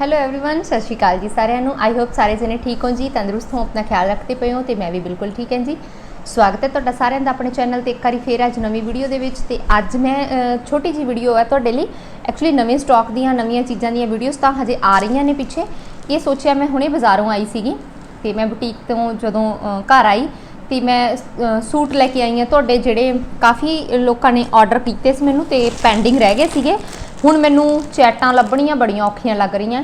Hello everyone ਸਤਿ ਸ਼੍ਰੀ ਅਕਾਲ ਜੀ ਸਾਰਿਆਂ ਨੂੰ ਆਈ ਹੋਪ ਸਾਰੇ ਜਣੇ ਠੀਕ ਹੋ ਜੀ ਤੰਦਰੁਸਤ ਹੋ ਆਪਣਾ ਖਿਆਲ ਰੱਖਦੇ ਪਏ ਹੋ ਤੇ ਮੈਂ ਵੀ ਬਿਲਕੁਲ ਠੀਕ ਹਾਂ ਜੀ ਸਵਾਗਤ ਹੈ ਤੁਹਾਡਾ ਸਾਰਿਆਂ ਦਾ ਆਪਣੇ ਚੈਨਲ ਤੇ ਇੱਕ ਵਾਰੀ ਫੇਰ ਅੱਜ ਨਵੀਂ ਵੀਡੀਓ ਦੇ ਵਿੱਚ ਤੇ ਅੱਜ ਮੈਂ ਅ, ਛੋਟੀ ਜੀ ਵੀਡੀਓ ਹੈ ਤੁਹਾਡੇ ਲਈ ਐਕਚੁਅਲੀ ਨਵੇਂ ਸਟਾਕ ਦੀਆਂ ਨਵੀਆਂ ਚੀਜ਼ਾਂ ਦੀਆਂ ਵੀਡੀਓਜ਼ ਤਾਂ ਹਜੇ ਆ ਰਹੀਆਂ ਨੇ ਪਿੱਛੇ ਇਹ ਸੋਚਿਆ ਮੈਂ ਹੁਣੇ ਬਾਜ਼ਾਰੋਂ ਆਈ ਸੀਗੀ ਤੇ ਮੈਂ ਬੁਟੀਕ ਤੋਂ ਜਦੋਂ ਅ, ਘਰ ਆਈ ਤੇ ਮੈਂ ਅ, ਸੂਟ ਲੈ ਕੇ ਆਈ ਹਾਂ ਤੁਹਾਡੇ ਜਿਹੜੇ ਕਾਫੀ ਲੋਕਾਂ ਨੇ ਆਰਡਰ ਕੀਤੇ ਸੀ ਮੈਨੂੰ ਤੇ ਪੈਂਡਿੰਗ ਰਹਿ ਗਏ ਸੀਗੇ ਹੁਣ ਮੈਨੂੰ ਚੈਟਾਂ ਲੱਭਣੀਆਂ ਬੜੀਆਂ ਔਖੀਆਂ ਲੱਗ ਰਹੀਆਂ।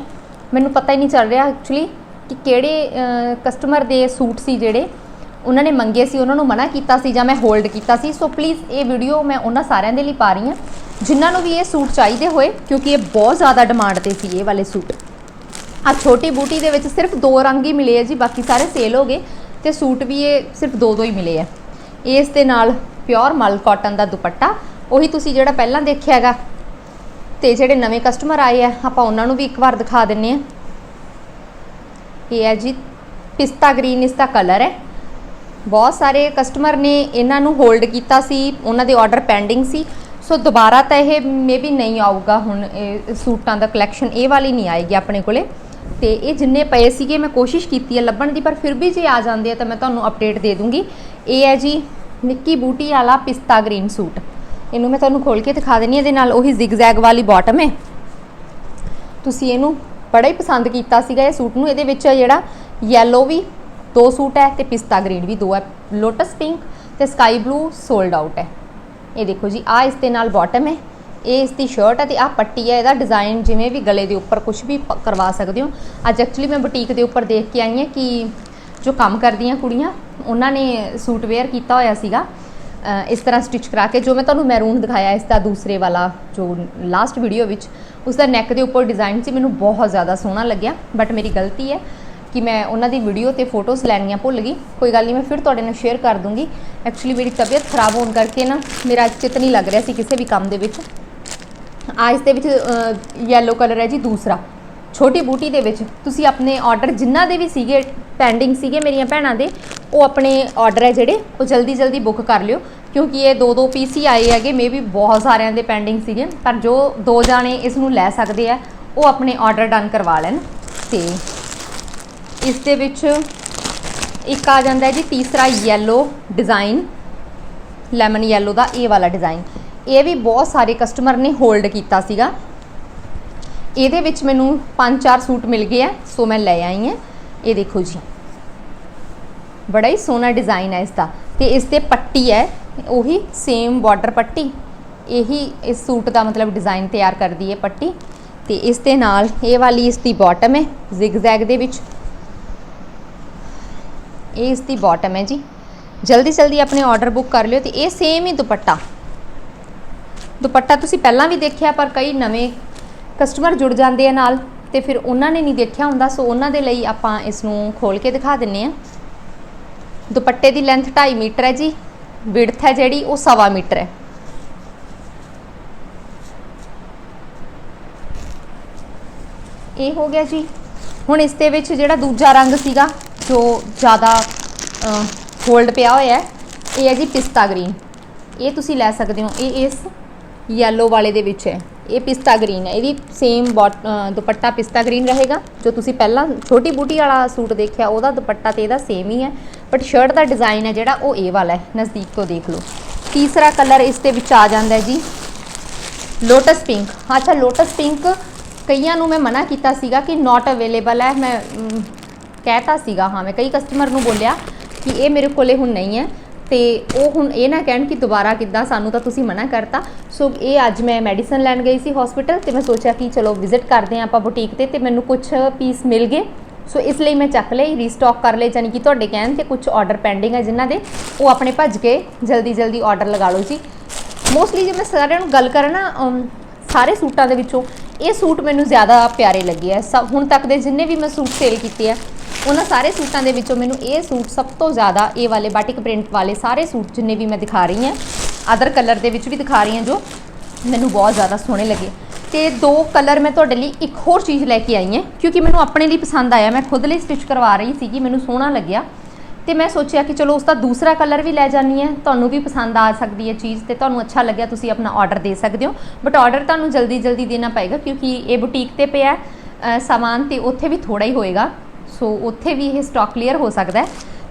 ਮੈਨੂੰ ਪਤਾ ਹੀ ਨਹੀਂ ਚੱਲ ਰਿਹਾ ਐਕਚੁਅਲੀ ਕਿ ਕਿਹੜੇ ਕਸਟਮਰ ਦੇ ਸੂਟ ਸੀ ਜਿਹੜੇ ਉਹਨਾਂ ਨੇ ਮੰਗੇ ਸੀ, ਉਹਨਾਂ ਨੂੰ ਮਨਾ ਕੀਤਾ ਸੀ ਜਾਂ ਮੈਂ ਹੋਲਡ ਕੀਤਾ ਸੀ। ਸੋ ਪਲੀਜ਼ ਇਹ ਵੀਡੀਓ ਮੈਂ ਉਹਨਾਂ ਸਾਰਿਆਂ ਦੇ ਲਈ ਪਾ ਰਹੀ ਹਾਂ, ਜਿਨ੍ਹਾਂ ਨੂੰ ਵੀ ਇਹ ਸੂਟ ਚਾਹੀਦੇ ਹੋਏ, ਕਿਉਂਕਿ ਇਹ ਬਹੁਤ ਜ਼ਿਆਦਾ ਡਿਮਾਂਡ ਤੇ ਸੀ ਇਹ ਵਾਲੇ ਸੂਟ। ਆ ਛੋਟੀ ਬੂਟੀ ਦੇ ਵਿੱਚ ਸਿਰਫ ਦੋ ਰੰਗ ਹੀ ਮਿਲੇ ਆ ਜੀ, ਬਾਕੀ ਸਾਰੇ ਸੇਲ ਹੋ ਗਏ ਤੇ ਸੂਟ ਵੀ ਇਹ ਸਿਰਫ ਦੋ ਦੋ ਹੀ ਮਿਲੇ ਆ। ਇਸ ਦੇ ਨਾਲ ਪਿਓਰ ਮਲ ਕਾਟਨ ਦਾ ਦੁਪੱਟਾ, ਉਹੀ ਤੁਸੀਂ ਜਿਹੜਾ ਪਹਿਲਾਂ ਦੇਖਿਆ ਹੈਗਾ ਤੇ ਜਿਹੜੇ ਨਵੇਂ ਕਸਟਮਰ ਆਏ ਆ, ਆਪਾਂ ਉਹਨਾਂ ਨੂੰ ਵੀ ਇੱਕ ਵਾਰ ਦਿਖਾ ਦਿੰਨੇ ਆ। ਇਹ ਹੈ ਜੀ, ਪਿਸਤਾ ਗ੍ਰੀਨ ਇਸ ਦਾ ਕਲਰ ਹੈ। ਬਹੁਤ ਸਾਰੇ ਕਸਟਮਰ ਨੇ ਇਹਨਾਂ ਨੂੰ ਹੋਲਡ ਕੀਤਾ ਸੀ, ਉਹਨਾਂ ਦੇ ਆਰਡਰ ਪੈਂਡਿੰਗ ਸੀ। ਸੋ ਦੁਬਾਰਾ ਤਾਂ ਇਹ ਮੇਬੀ ਨਹੀਂ ਆਊਗਾ ਹੁਣ, ਇਹ ਸੂਟਾਂ ਦਾ ਕਲੈਕਸ਼ਨ ਇਹ ਵਾਲੀ ਨਹੀਂ ਆਏਗੀ ਆਪਣੇ ਕੋਲੇ। ਤੇ ਇਹ ਜਿੰਨੇ ਪਏ ਸੀਗੇ, ਮੈਂ ਕੋਸ਼ਿਸ਼ ਕੀਤੀ ਹੈ ਲੱਭਣ ਦੀ, ਪਰ ਫਿਰ ਵੀ ਜੇ ਆ ਜਾਂਦੇ ਆ ਤਾਂ ਮੈਂ ਤੁਹਾਨੂੰ ਅਪਡੇਟ ਦੇ ਦੂੰਗੀ। ਇਹ ਹੈ ਜੀ, ਨਿੱਕੀ ਬੂਟੀ ਵਾਲਾ ਪਿਸਤਾ ਗ੍ਰੀਨ ਸੂਟ। ਇਹਨੂੰ ਮੈਂ ਤੁਹਾਨੂੰ ਖੋਲ ਕੇ ਦਿਖਾ ਦਿੰਨੀ ਹਾਂ, ਇਹਦੇ ਨਾਲ ਉਹੀ ਜ਼ਿਗਜ਼ੈਗ ਵਾਲੀ ਬਾਟਮ ਹੈ। ਤੁਸੀਂ ਇਹਨੂੰ ਬੜਾ ਹੀ ਪਸੰਦ ਕੀਤਾ ਸੀਗਾ ਇਹ ਸੂਟ ਨੂੰ। ਇਹਦੇ ਵਿੱਚ ਜਿਹੜਾ ਯੈਲੋ ਵੀ ਦੋ ਸੂਟ ਹੈ ਤੇ ਪਿਸਤਾ ਗ੍ਰੀਨ ਵੀ ਦੋ ਹੈ। ਲੋਟਸ ਪਿੰਕ ਤੇ ਸਕਾਈ ਬਲੂ ਸੋਲਡ ਆਊਟ ਹੈ। ਇਹ ਦੇਖੋ ਜੀ ਆ ਇਸ ਦੇ ਨਾਲ ਬਾਟਮ ਹੈ। ਇਹ ਇਸ ਦੀ ਸ਼ਰਟ ਹੈ ਤੇ ਆ ਪੱਟੀ ਹੈ। ਇਹਦਾ ਡਿਜ਼ਾਈਨ ਜਿਵੇਂ ਵੀ ਗਲੇ ਦੇ ਉੱਪਰ ਕੁਝ ਵੀ ਕਰਵਾ ਸਕਦੇ ਹੋ। ਅੱਜ ਐਕਚੁਅਲੀ ਮੈਂ ਬੁਟੀਕ ਦੇ ਉੱਪਰ ਦੇਖ ਕੇ ਆਈ ਹਾਂ ਕਿ ਜੋ ਕੰਮ ਕਰਦੀਆਂ ਕੁੜੀਆਂ, ਉਹਨਾਂ ਨੇ ਸੂਟ ਵੇਅਰ ਕੀਤਾ ਹੋਇਆ ਸੀਗਾ। ਇਸ ਤਰ੍ਹਾਂ ਸਟਿਚ ਕਰਾ ਕੇ ਜੋ ਮੈਂ ਤੁਹਾਨੂੰ ਮੈਰੂਨ ਦਿਖਾਇਆ, ਇਸ ਦਾ ਦੂਸਰੇ ਵਾਲਾ ਜੋ ਲਾਸਟ ਵੀਡੀਓ ਵਿੱਚ ਉਸ ਦਾ ਨੈਕ ਦੇ ਉੱਪਰ ਡਿਜ਼ਾਈਨ ਸੀ, ਮੈਨੂੰ ਬਹੁਤ ਜ਼ਿਆਦਾ ਸੋਹਣਾ ਲੱਗਿਆ ਬਟ ਮੇਰੀ ਗਲਤੀ ਹੈ ਕਿ ਮੈਂ ਉਹਨਾਂ ਦੀ ਵੀਡੀਓ ਤੇ ਫੋਟੋਜ਼ ਲੈਣੀਆਂ ਭੁੱਲ ਗਈ। ਕੋਈ ਗੱਲ ਨਹੀਂ, ਮੈਂ ਫਿਰ ਤੁਹਾਡੇ ਨਾਲ ਸ਼ੇਅਰ ਕਰ ਦੂੰਗੀ। ਐਕਚੁਅਲੀ ਮੇਰੀ ਤਬੀਅਤ ਖਰਾਬ ਹੋਣ ਕਰਕੇ ਨਾ, ਮੇਰਾ ਚਿੱਤ ਨਹੀਂ ਲੱਗ ਰਿਹਾ ਸੀ ਕਿਸੇ ਵੀ ਕੰਮ ਦੇ ਵਿੱਚ। ਆ, ਇਸ ਦੇ ਵਿੱਚ ਯੈਲੋ ਕਲਰ ਹੈ ਜੀ ਦੂਸਰਾ। ਛੋਟੀ ਬੂਟੀ ਦੇ ਵਿੱਚ। ਤੁਸੀਂ ਆਪਣੇ ਆਰਡਰ ਜਿਨ੍ਹਾਂ ਦੇ ਵੀ ਸੀਗੇ ਪੈਂਡਿੰਗ ਸੀਗੇ ਮੇਰੀਆਂ ਭੈਣਾਂ ਦੇ, ਉਹ ਆਪਣੇ ਆਰਡਰ ਹੈ ਜਿਹੜੇ, ਉਹ ਜਲਦੀ ਜਲਦੀ ਬੁੱਕ ਕਰ ਲਿਓ, ਕਿਉਂਕਿ ਇਹ ਦੋ ਦੋ ਪੀਸ ਹੀ ਆਏ ਹੈਗੇ ਮੇਬੀ ਬਹੁਤ ਸਾਰਿਆਂ ਦੇ ਪੈਂਡਿੰਗ ਸੀਗੇ, ਪਰ ਜੋ ਦੋ ਜਾਣੇ ਇਸ ਨੂੰ ਲੈ ਸਕਦੇ ਆ, ਉਹ ਆਪਣੇ ਆਰਡਰ ਡਨ ਕਰਵਾ ਲੈਣ, ਤੇ ਇਸ ਦੇ ਵਿੱਚ ਇੱਕ ਆ ਜਾਂਦਾ ਹੈ ਜੀ, ਤੀਸਰਾ ਯੈਲੋ ਡਿਜ਼ਾਈਨ ਲੈਮਨ ਯੈਲੋ ਦਾ ਇਹ ਵਾਲਾ ਡਿਜ਼ਾਈਨ ਇਹ ਵੀ ਬਹੁਤ ਸਾਰੇ ਕਸਟਮਰ ਨੇ ਹੋਲਡ ਕੀਤਾ ਸੀਗਾ। ਇਹਦੇ ਵਿੱਚ ਮੈਨੂੰ 5-4 ਸੂਟ ਮਿਲ ਗਏ ਆ, ਸੋ ਮੈਂ ਲੈ ਆਈ ਹਾਂ। ਇਹ ਦੇਖੋ ਜੀ। ਬੜਾ ਹੀ ਸੋਹਣਾ ਡਿਜ਼ਾਈਨ ਹੈ ਇਸ ਦਾ ਤੇ ਇਸ ਤੇ ਪੱਟੀ ਹੈ, ਉਹੀ ਸੇਮ ਬਾਰਡਰ ਪੱਟੀ, ਇਹੀ ਇਸ ਸੂਟ ਦਾ ਮਤਲਬ ਡਿਜ਼ਾਈਨ ਤਿਆਰ ਕਰਦੀ ਹੈ ਪੱਟੀ। ਤੇ ਇਸ ਦੇ ਨਾਲ ਇਹ ਵਾਲੀ ਇਸ ਦੀ ਬਾਟਮ ਹੈ ਜ਼ਿਗਜ਼ੈਗ ਦੇ ਵਿੱਚ। ਇਹ ਇਸ ਦੀ ਬਾਟਮ ਹੈ ਜੀ। ਜਲਦੀ ਜਲਦੀ ਆਪਣੇ ਆਰਡਰ ਬੁੱਕ ਕਰ ਲਿਓ ਤੇ ਇਹ ਸੇਮ ਹੀ ਦੁਪੱਟਾ। ਦੁਪੱਟਾ ਤੁਸੀਂ ਪਹਿਲਾਂ ਵੀ ਦੇਖਿਆ ਪਰ ਕਈ ਨਵੇਂ ਕਸਟਮਰ ਜੁੜ ਜਾਂਦੇ ਆ ਨਾਲ ਤੇ ਫਿਰ ਉਹਨਾਂ ਨੇ ਨਹੀਂ ਦੇਖਿਆ ਹੁੰਦਾ, ਸੋ ਉਹਨਾਂ ਦੇ ਲਈ ਆਪਾਂ ਇਸ ਨੂੰ ਖੋਲ ਕੇ ਦਿਖਾ ਦਿੰਨੇ ਆ ਦੁਪੱਟੇ ਦੀ ਲੈਂਥ 2.5 ਮੀਟਰ ਹੈ ਜੀ। ਵਿਡਥ ਹੈ ਜਿਹੜੀ, ਉਹ 1.5 ਮੀਟਰ ਹੈ। ਇਹ ਹੋ ਗਿਆ ਜੀ। ਹੁਣ ਇਸ ਦੇ ਵਿੱਚ ਜਿਹੜਾ ਦੂਜਾ ਰੰਗ ਸੀਗਾ, ਜੋ ਜ਼ਿਆਦਾ ਹੋਲਡ ਪਿਆ ਹੋਇਆ ਹੈ, ਇਹ ਹੈ ਜੀ ਪਿਸਤਾ ਗ੍ਰੀਨ ਇਹ ਤੁਸੀਂ ਲੈ ਸਕਦੇ ਹੋ। ਇਹ ਇਸ ਯੈਲੋ ਵਾਲੇ ਦੇ ਵਿੱਚ ਹੈ। ਇਹ ਪਿਸਤਾ ਗ੍ਰੀਨ ਹੈ। ਇਹਦੀ ਸੇਮ ਦੁਪੱਟਾ ਪਿਸਤਾ ਗ੍ਰੀਨ ਰਹੇਗਾ ਜੋ ਤੁਸੀਂ ਪਹਿਲਾਂ ਛੋਟੀ ਬੂਟੀ ਵਾਲਾ ਸੂਟ ਦੇਖਿਆ ਉਹਦਾ ਦੁਪੱਟਾ ਤੇ ਇਹਦਾ ਸੇਮ ਹੀ ਹੈ। ਬਟ ਸ਼ਰਟ ਦਾ ਡਿਜ਼ਾਈਨ ਹੈ ਜਿਹੜਾ ਉਹ ਇਹ ਵਾਲਾ ਹੈ। ਨਜ਼ਦੀਕ ਤੋਂ ਦੇਖ ਲਓ। ਤੀਸਰਾ ਕਲਰ ਇਸ ਦੇ ਵਿੱਚ ਆ ਜਾਂਦਾ ਹੈ ਜੀ। ਲੋਟਸ ਪਿੰਕ ਅੱਛਾ ਲੋਟਸ ਪਿੰਕ ਕਈਆਂ ਨੂੰ ਮੈਂ ਮਨਾ ਕੀਤਾ ਸੀਗਾ ਕਿ ਨਾਟ ਅਵੇਲੇਬਲ ਹੈ। ਮੈਂ ਅਮ, ਕਹਿਤਾ ਸੀਗਾ ਹਾਂ ਮੈਂ ਕਈ ਕਸਟਮਰ ਨੂੰ ਬੋਲਿਆ ਕਿ ਇਹ ਮੇਰੇ ਕੋਲੇ ਹੁਣ ਨਹੀਂ ਹੈ। ਤੇ ਉਹ ਹੁਣ ਇਹ ਨਾ ਕਹਿਣ ਕਿ ਦੁਬਾਰਾ ਕਿੱਦਾਂ ਸਾਨੂੰ ਤਾਂ ਤੁਸੀਂ ਮਨਾ ਕਰਤਾ। ਸੋ ਇਹ ਅੱਜ ਮੈਂ ਮੈਡੀਸਨ ਲੈਣ ਗਈ ਸੀ ਹਸਪੀਟਲ ਤੇ ਮੈਂ ਸੋਚਿਆ ਕਿ ਚਲੋ ਵਿਜ਼ਿਟ ਕਰਦੇ ਹਾਂ ਆਪਾਂ ਬੁਟੀਕ ਤੇ ਤੇ ਮੈਨੂੰ ਕੁਝ ਪੀਸ ਮਿਲ ਗਏ। ਸੋ ਇਸ ਲਈ ਮੈਂ ਚੱਕ ਲਏ ਰੀਸਟਾਕ ਕਰ ਲਏ ਜਾਨੀ ਕਿ ਤੁਹਾਡੇ ਕਹਿਣ ਤੇ ਕੁਝ ਆਰਡਰ ਪੈਂਡਿੰਗ ਹੈ ਜਿਨ੍ਹਾਂ ਦੇ। ਉਹ ਆਪਣੇ ਭੱਜ ਕੇ ਜਲਦੀ ਜਲਦੀ ਆਰਡਰ ਲਗਾ ਲਓ ਜੀ। ਮੋਸਟਲੀ ਜੇ ਮੈਂ ਸਾਰਿਆਂ ਨੂੰ ਗੱਲ ਕਰਾਂ ਨਾ ਸਾਰੇ ਸੂਟਾਂ ਦੇ ਵਿੱਚੋਂ, ਇਹ ਸੂਟ ਮੈਨੂੰ ਜ਼ਿਆਦਾ ਪਿਆਰੇ ਲੱਗੇ ਆ। ਸਭ ਹੁਣ ਤੱਕ ਦੇ ਜਿੰਨੇ ਵੀ ਮੈਂ ਸੂਟ ਸੇਲ ਕੀਤੇ ਆ ਉਹਨਾਂ ਸਾਰੇ ਸੂਟਾਂ ਦੇ ਵਿੱਚੋਂ ਮੈਨੂੰ ਇਹ ਸੂਟ ਸਭ ਤੋਂ ਜ਼ਿਆਦਾ ਇਹ ਵਾਲੇ ਬਾਟਿਕ ਪ੍ਰਿੰਟ ਵਾਲੇ ਸਾਰੇ ਸੂਟ ਜਿੰਨੇ ਵੀ ਮੈਂ ਦਿਖਾ ਰਹੀ ਹਾਂ ਅਦਰ ਕਲਰ ਦੇ ਵਿੱਚ ਵੀ ਦਿਖਾ ਰਹੀ ਹਾਂ ਜੋ ਮੈਨੂੰ ਬਹੁਤ ਜ਼ਿਆਦਾ ਸੋਹਣੇ ਲੱਗੇ। ਤੇ ਦੋ ਕਲਰ ਮੈਂ ਤੁਹਾਡੇ ਲਈ ਇੱਕ ਹੋਰ ਚੀਜ਼ ਲੈ ਕੇ ਆਈ ਹਾਂ ਕਿਉਂਕਿ ਮੈਨੂੰ ਆਪਣੇ ਲਈ ਪਸੰਦ ਆਇਆ ਮੈਂ ਖੁਦ ਲਈ ਸਟਿਚ ਕਰਵਾ ਰਹੀ ਸੀਗੀ ਮੈਨੂੰ ਸੋਹਣਾ ਲੱਗਿਆ। ਤੇ ਮੈਂ ਸੋਚਿਆ ਕਿ ਚਲੋ ਉਸ ਦਾ ਦੂਸਰਾ ਕਲਰ ਵੀ ਲੈ ਜਾਨੀ ਹੈ ਤੁਹਾਨੂੰ ਵੀ ਪਸੰਦ ਆ ਸਕਦੀ ਹੈ ਚੀਜ਼ ਤੇ ਤੁਹਾਨੂੰ ਅੱਛਾ ਲੱਗਿਆ ਤੁਸੀਂ ਆਪਣਾ ਆਰਡਰ ਦੇ ਸਕਦੇ ਹੋ। ਬਟ ਆਰਡਰ ਤੁਹਾਨੂੰ ਜਲਦੀ ਜਲਦੀ ਦੇਣਾ ਪਏਗਾ ਕਿਉਂਕਿ ਇਹ ਬੁਟੀਕ ਤੇ ਪਿਆ ਅ, ਸਾਮਾਨ ਤੇ ਉੱਥੇ ਵੀ ਥੋੜਾ ਹੀ ਹੋਏਗਾ। ਸੋ ਉੱਥੇ ਵੀ ਇਹ ਸਟਾਕ ਕਲੀਅਰ ਹੋ ਸਕਦਾ ਹੈ।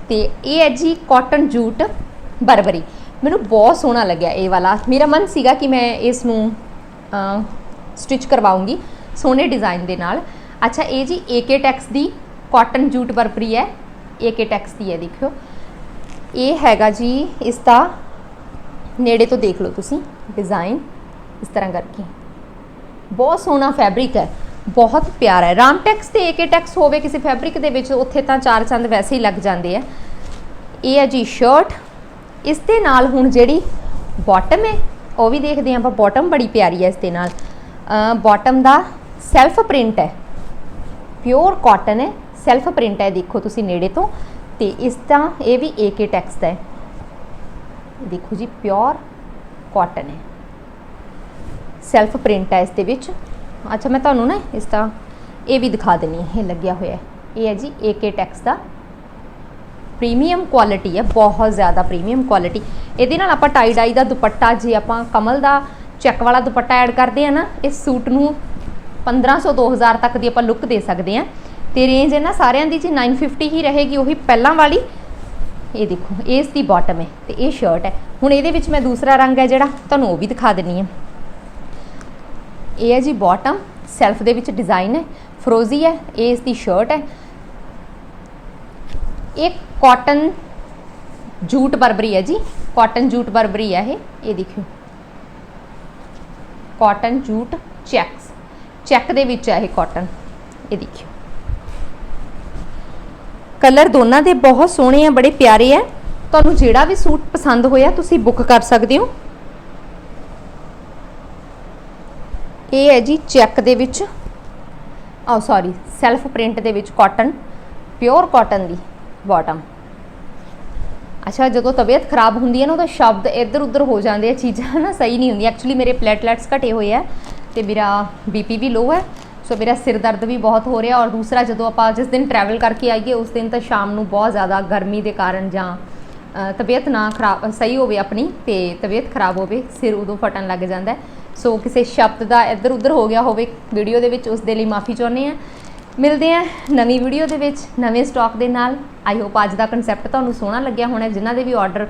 ਤੇ ਇਹ ਹੈ ਜੀ ਕਾਟਨ ਜੂਟ ਬਰਬਰੀ। ਮੈਨੂੰ ਬਹੁਤ ਸੋਹਣਾ ਲੱਗਿਆ ਇਹ ਵਾਲਾ। ਮੇਰਾ ਮਨ ਸੀਗਾ ਕਿ ਮੈਂ ਇਸ ਨੂੰ ਸਟਿਚ ਕਰਵਾਉਂਗੀ ਸੋਹਣੇ ਡਿਜ਼ਾਈਨ ਦੇ ਨਾਲ। ਅੱਛਾ, ਇਹ ਜੀ ਏਕੇ ਟੈਕਸ ਦੀ ਕਾਟਨ ਜੂਟ ਬਰਬਰੀ ਹੈ। ਏਕੇ ਟੈਕਸ ਦੀ ਹੈ, ਦੇਖਿਓ। ਇਹ ਹੈਗਾ ਜੀ, ਇਸ ਦਾ ਨੇੜੇ ਤੋਂ ਦੇਖ ਲਓ ਤੁਸੀਂ ਡਿਜ਼ਾਈਨ ਇਸ ਤਰ੍ਹਾਂ ਕਰਕੇ। ਬਹੁਤ ਸੋਹਣਾ ਫੈਬਰਿਕ ਹੈ। ਬਹੁਤ ਪਿਆਰਾ ਹੈ। ਰਾਮ ਟੈਕਸ ਤੇ ਏਕੇ ਟੈਕਸ ਹੋਵੇ ਕਿਸੇ ਫੈਬਰਿਕ ਦੇ ਵਿੱਚ, ਉੱਥੇ ਤਾਂ ਚਾਰ ਚੰਦ ਵੈਸੇ ਹੀ ਲੱਗ ਜਾਂਦੇ ਆ। ਇਹ ਹੈ ਜੀ ਸ਼ਰਟ। ਇਸ ਦੇ ਨਾਲ ਹੁਣ ਜਿਹੜੀ ਬਾਟਮ ਹੈ, ਉਹ ਵੀ ਦੇਖਦੇ ਹਾਂ ਆਪਾਂ। ਬਾਟਮ ਬੜੀ ਪਿਆਰੀ ਹੈ ਇਸ ਦੇ ਨਾਲ। ਬਾਟਮ ਦਾ ਸੈਲਫ ਪ੍ਰਿੰਟ ਹੈ। ਪਿਓਰ ਕਾਟਨ ਹੈ ਸੈਲਫ ਪ੍ਰਿੰਟ ਹੈ, ਦੇਖੋ ਤੁਸੀਂ ਨੇੜੇ ਤੋਂ। ਤੇ ਇਸ ਦਾ ਇਹ ਵੀ ਏਕੇ ਟੈਕਸ ਦਾ ਹੈ। ਦੇਖੋ ਜੀ ਪਿਓਰ ਕਾਟਨ ਹੈ। ਸੈਲਫ ਪ੍ਰਿੰਟ ਹੈ ਇਸ ਦੇ ਵਿੱਚ। ਅੱਛਾ, ਮੈਂ ਤੁਹਾਨੂੰ ਨਾ ਇਸ ਦਾ ਇਹ ਵੀ ਦਿਖਾ ਦਿੰਨੀ ਹੈ, ਇਹ ਲੱਗਿਆ ਹੋਇਆ ਹੈ। ਇਹ ਹੈ ਜੀ ਏਕੇ ਟੈਕਸ ਦਾ ਪ੍ਰੀਮੀਅਮ ਕੁਆਲਿਟੀ ਹੈ, ਬਹੁਤ ਜ਼ਿਆਦਾ ਪ੍ਰੀਮੀਅਮ ਕੁਆਲਿਟੀ ਇਹਦੇ ਨਾਲ ਆਪਾਂ ਟਾਈ ਡਾਈ ਦਾ ਦੁਪੱਟਾ, ਜੇ ਆਪਾਂ ਕਮਲ ਦਾ ਚੈੱਕ ਵਾਲਾ ਦੁਪੱਟਾ ਐਡ ਕਰਦੇ ਆ ਨਾ, ਇਸ ਸੂਟ ਨੂੰ 1500 2000 ਤੱਕ ਦੀ ਆਪਾਂ ਲੁੱਕ ਦੇ ਸਕਦੇ ਆ ਤੇ ਰੇਂਜ ਹੈ ਨਾ ਸਾਰਿਆਂ ਦੀ ਜੀ 950 ਹੀ ਰਹੇਗੀ, ਉਹੀ ਪਹਿਲਾਂ ਵਾਲੀ। ਇਹ ਦੇਖੋ, ਇਸ ਦੀ ਬਾਟਮ ਹੈ ਤੇ ਇਹ ਸ਼ਰਟ ਹੈ। ਹੁਣ ਇਹਦੇ ਵਿੱਚ ਮੈਂ ਦੂਸਰਾ ਰੰਗ ਹੈ ਜਿਹੜਾ, ਤੁਹਾਨੂੰ ਉਹ ਵੀ ਦਿਖਾ ਦਿੰਨੀ ਆ ਇਹ ਹੈ ਜੀ ਬਾਟਮ ਸੈਲਫ ਦੇ ਵਿੱਚ ਡਿਜ਼ਾਈਨ ਹੈ ਫਰੋਜ਼ੀ ਹੈ, ਇਹ ਇਸ ਦੀ ਸ਼ਰਟ ਹੈ। ਇਹ ਕਾਟਨ ਜੂਟ ਬਰਬਰੀ ਹੈ ਜੀ ਕਾਟਨ ਜੂਟ ਬਰਬਰੀ ਹੈ ਇਹ ਇਹ ਦੇਖਿਓ। ਕਾਟਨ ਜੂਟ ਚੈਕਸ ਚੈੱਕ ਦੇ ਵਿੱਚ ਹੈ ਇਹ ਕਾਟਨ ਇਹ ਦੇਖਿਓ। ਕਲਰ ਦੋਨਾਂ ਦੇ ਬਹੁਤ ਸੋਹਣੇ ਆ, ਬੜੇ ਪਿਆਰੇ ਆ। ਤੁਹਾਨੂੰ ਜਿਹੜਾ ਵੀ ਸੂਟ ਪਸੰਦ ਹੋਇਆ, ਤੁਸੀਂ ਬੁੱਕ ਕਰ ਸਕਦੇ ਹੋ। ਇਹ ਹੈ ਜੀ ਚੈੱਕ ਦੇ ਵਿੱਚ। ਆ ਸੌਰੀ ਸੈਲਫ ਪ੍ਰਿੰਟ ਦੇ ਵਿੱਚ ਕਾਟਨ ਪਿਓਰ ਕਾਟਨ ਦੀ ਬਾਟਮ ਅੱਛਾ, ਜਦੋਂ ਤਬੀਅਤ ਖਰਾਬ ਹੁੰਦੀ ਹੈ ਨਾ ਉਹਦਾ ਸ਼ਬਦ ਇੱਧਰ ਉੱਧਰ ਹੋ ਜਾਂਦੇ ਆ, ਚੀਜ਼ਾਂ ਨਾ ਸਹੀ ਨਹੀਂ ਹੁੰਦੀਆਂ। ਐਕਚੁਅਲੀ ਮੇਰੇ ਪਲੇਟਲੈਟਸ ਘਟੇ ਹੋਏ ਆ ਤੇ ਮੇਰਾ ਬੀਪੀ ਵੀ ਲੋ ਹੈ ਸੋ ਮੇਰਾ ਸਿਰ ਦਰਦ ਵੀ ਬਹੁਤ ਹੋ ਰਿਹਾ। ਔਰ ਦੂਸਰਾ, ਜਦੋਂ ਆਪਾਂ ਜਿਸ ਦਿਨ ਟਰੈਵਲ ਕਰਕੇ ਆਈਏ, ਉਸ ਦਿਨ ਤਾਂ ਸ਼ਾਮ ਨੂੰ ਬਹੁਤ ਜ਼ਿਆਦਾ ਗਰਮੀ ਦੇ ਕਾਰਨ ਜਾਂ ਤਬੀਅਤ ਨਾ ਖਰਾਬ, ਸਹੀ ਹੋਵੇ ਆਪਣੀ ਤੇ ਤਬੀਅਤ ਖਰਾਬ ਹੋਵੇ, ਸਿਰ ਉਦੋਂ ਫਟਣ ਲੱਗ ਜਾਂਦਾ ਹੈ। ਸੋ ਕਿਸੇ ਸ਼ਬਦ ਦਾ ਇੱਧਰ ਉੱਧਰ ਹੋ ਗਿਆ ਹੋਵੇ ਵੀਡੀਓ ਦੇ ਵਿੱਚ ਉਸ ਦੇ ਲਈ ਮਾਫੀ ਚਾਹੁੰਦੇ ਆ ਮਿਲਦੇ ਆ ਨਵੀਂ ਵੀਡੀਓ ਦੇ ਵਿੱਚ, ਨਵੇਂ ਸਟਾਕ ਦੇ ਨਾਲ। ਆਈ ਹੋਪ ਅੱਜ ਦਾ ਕਨਸੈਪਟ ਤੁਹਾਨੂੰ ਸੋਹਣਾ ਲੱਗਿਆ ਹੋਣਾ, ਜਿਨ੍ਹਾਂ ਦੇ ਵੀ ਆਰਡਰ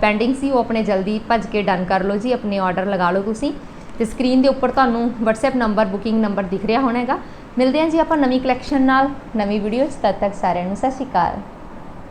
ਪੈਂਡਿੰਗ ਸੀ, ਉਹ ਆਪਣੇ ਜਲਦੀ ਭੱਜ ਕੇ ਡਨ ਕਰ ਲਓ ਜੀ, ਆਪਣੇ ਆਰਡਰ ਲਗਾ ਲਓ ਤੁਸੀਂ। ਤੇ ਸਕਰੀਨ ਦੇ ਉੱਪਰ ਤੁਹਾਨੂੰ WhatsApp ਨੰਬਰ ਬੁਕਿੰਗ ਨੰਬਰ ਦਿਖ ਰਿਹਾ ਹੋਣਾ ਹੈਗਾ। ਮਿਲਦੇ ਹਾਂ ਜੀ ਆਪਾਂ ਨਵੀਂ ਕਲੈਕਸ਼ਨ ਨਾਲ, ਨਵੀਂ ਵੀਡੀਓ 'ਚ ਤਦ ਤੱਕ ਸਾਰਿਆਂ ਨੂੰ ਸਤਿ ਸ਼੍ਰੀ ਅਕਾਲ।